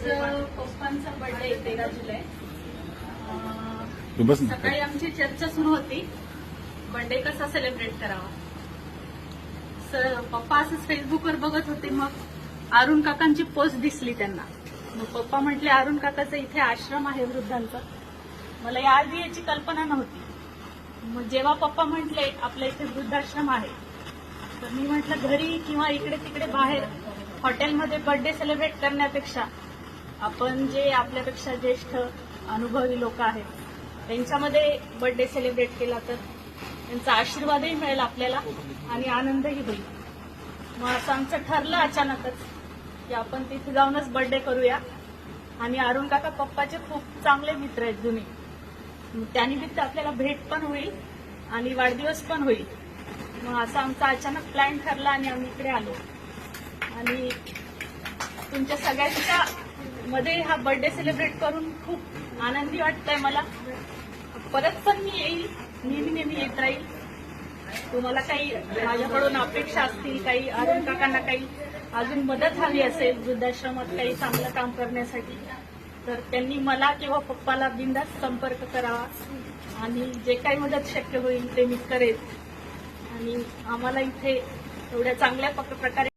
आज पप्पांचा बर्थडे तेरा जुलै सकाळी आमची चर्चा सुरू होती. बर्थडे कसा सेलिब्रेट करावा? सर पप्पा असंच फेसबुकवर बघत होते. मग अरुण काकांची पोस्ट दिसली त्यांना. मग पप्पा म्हटले अरुण काकाचा इथे आश्रम आहे वृद्धांचा. मला याआधी याची कल्पना नव्हती. मग जेव्हा पप्पा म्हटले आपल्या इथे वृद्धाश्रम आहे. तर मी म्हटलं घरी किंवा इकडे तिकडे बाहेर हॉटेलमध्ये बर्थडे सेलिब्रेट करण्यापेक्षा आपण जे आपल्यापेक्षा ज्येष्ठ अनुभवी लोक आहेत त्यांच्यामध्ये बर्थडे सेलिब्रेट केला तर त्यांचा आशीर्वादही मिळेल आपल्याला आणि आनंदही होईल. मग असं आमचं ठरलं अचानकच की आपण तिथे जाऊनच बर्थडे करूया. आणि अरुण काका पप्पाचे खूप चांगले मित्र आहेत जुने. त्यानिमित्त आपल्याला भेट पण होईल आणि वाढदिवस पण होईल. मग असा आमचा अचानक प्लॅन ठरला आणि आम्ही इकडे आलो. आणि तुमच्या सगळ्यांच्या मध्ये हा बर्थडे सेलिब्रेट करून खूप आनंदी वाटतंय मला. परत पण मी येईल. नेहमी नेहमी येत राहील. तुम्हाला काही माझ्याकडून अपेक्षा असतील काही अरुण काकांना काही अजून मदत हवी असेल वृद्धाश्रमात काही चांगलं काम करण्यासाठी तर त्यांनी मला किंवा पप्पाला बिंदास संपर्क करावा आणि जे काही मदत शक्य होईल ते मी करेन. आणि आम्हाला इथे एवढ्या चांगल्या प्रकारे